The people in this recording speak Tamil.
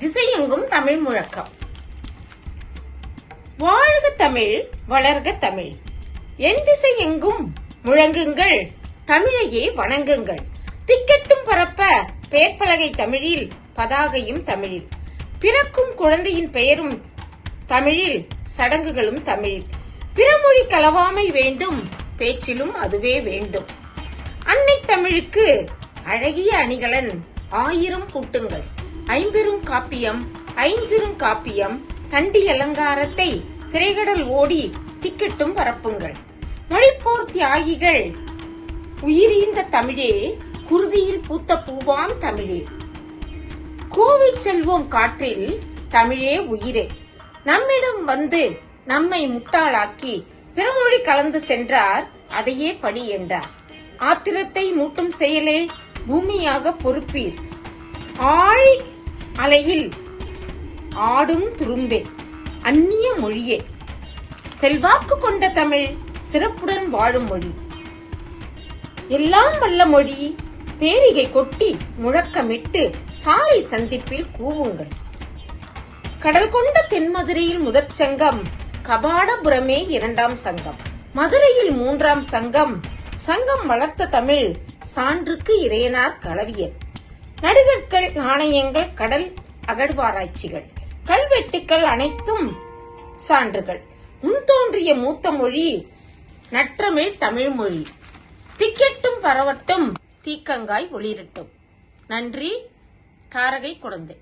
திசையெங்கும் தமிழ் முழக்கம். வாழ்க தமிழ் வளர்க தமிழ். என் திசை எங்கும் முழங்குங்கள் தமிழையே வணங்குங்கள். திக்கெட்டும் பரப்ப பெயர்ப்பலகை தமிழில் பதாகையும் தமிழில். பிறக்கும் குழந்தையின் பெயரும் தமிழில் சடங்குகளும் தமிழில். பிறமொழி கலவாமை வேண்டும் பேச்சிலும் அதுவே வேண்டும். அன்னை தமிழுக்கு அழகிய அணிகலன் ஆயிரம் கூட்டுங்கள். ஐம்பெரும் காப்பியம் ஐஞ்சிரும் காப்பியம் தண்டி அலங்காரத்தை திரைகடல் ஓடி திக்கெட்டும் பரப்புங்கள். மொழிப்போர் தியாகிகள் உயிரீந்த தமிழே குருதியில் பூத்த பூவாம் தமிழே. கோவை செல்வோம் காற்றில் தமிழே உயிரே. நம்மிடம் வந்து நம்மை முட்டாளாக்கி பிறமொழி கலந்து சென்றார் அதையே படி என்றார். ஆத்திரத்தை மூட்டும் செயலே பூமியாக பொறுப்பீர். ஆழி அலையில் ஆடும் துரும்பே அந்நிய மொழியே. செல்வாக்கு கொண்ட தமிழ் சிறப்புடன் வாழும் மொழி. எல்லாம் வல்ல மொழி பேரிகை கொட்டி முழக்கமிட்டு சாலை சந்திப்பில் கூவுங்கள். கடல் கொண்ட தென்மதுரையில் முதற் சங்கம் கபாடபுரமே இரண்டாம் சங்கம். மதுரையில் மூன்றாம் சங்கம் சங்கம் வளர்த்த தமிழ் சான்றுக்கு இறையனார் களவியல். நடுகற்கள் நாணயங்கள் கடல் அகழ்வாராய்ச்சிகள் கல்வெட்டுக்கள் அனைத்தும் சான்றுகள். முன் தோன்றிய மூத்த மொழி நற்றமிழ் தமிழ் மொழி. திக்கெட்டும் பரவட்டும் தீக்கங்காய் ஒளிரட்டும். நன்றி தாரகை குழந்தை